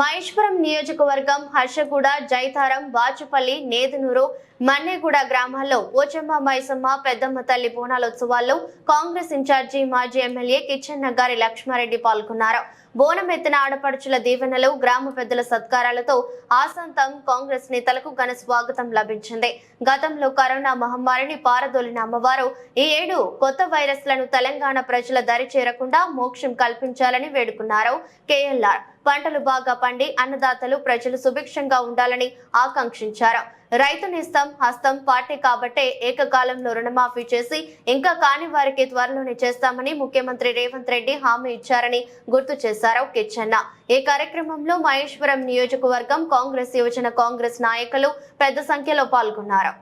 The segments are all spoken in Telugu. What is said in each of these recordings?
మహేశ్వరం నియోజకవర్గం హర్షగూడ జైతారం బాచుపల్లి నేదునూరు మన్నేగూడ గ్రామాల్లో ఓచమ్మ మైసమ్మ పెద్దమ్మ తల్లి బోనాలోత్సవాల్లో కాంగ్రెస్ ఇన్ఛార్జి మాజీ ఎమ్మెల్యే కిచెన్ నగ్గారి లక్ష్మారెడ్డి పాల్గొన్నారు. బోనం ఎత్తిన ఆడపడుచుల దీవెనలు గ్రామ పెద్దల సత్కారాలతో ఆసాంతం కాంగ్రెస్ నేతలకు ఘన స్వాగతం లభించింది. గతంలో కరోనా మహమ్మారిని పారదోలిన అమ్మవారు ఈ ఏడు కొత్త వైరస్లను తెలంగాణ ప్రజల దరి చేరకుండా మోక్షం కల్పించాలని వేడుకున్నారు. కేఎల్ఆర్ పంటలు బాగా పండి అన్నదాతలు ప్రజలు సుభిక్షంగా ఉండాలని ఆకాంక్షించారు రైతు నిస్తం హస్తం పార్టీ కాబట్టే ఏకకాలంలో రుణమాఫీ చేసి ఇంకా కాని వారికి త్వరలోనే చేస్తామని ముఖ్యమంత్రి రేవంత్ రెడ్డి హామీ ఇచ్చారని గుర్తు చేశారు కిచ్చన్న ఈ కార్యక్రమంలో మహేశ్వరం నియోజకవర్గం కాంగ్రెస్ యువజన కాంగ్రెస్ నాయకులు పెద్ద సంఖ్యలో పాల్గొన్నారు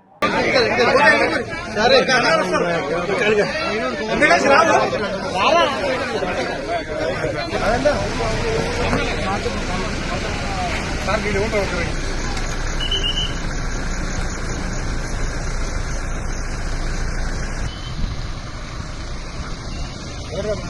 சார் வீடு கொண்டு வந்துடுறீங்க ஓடுறது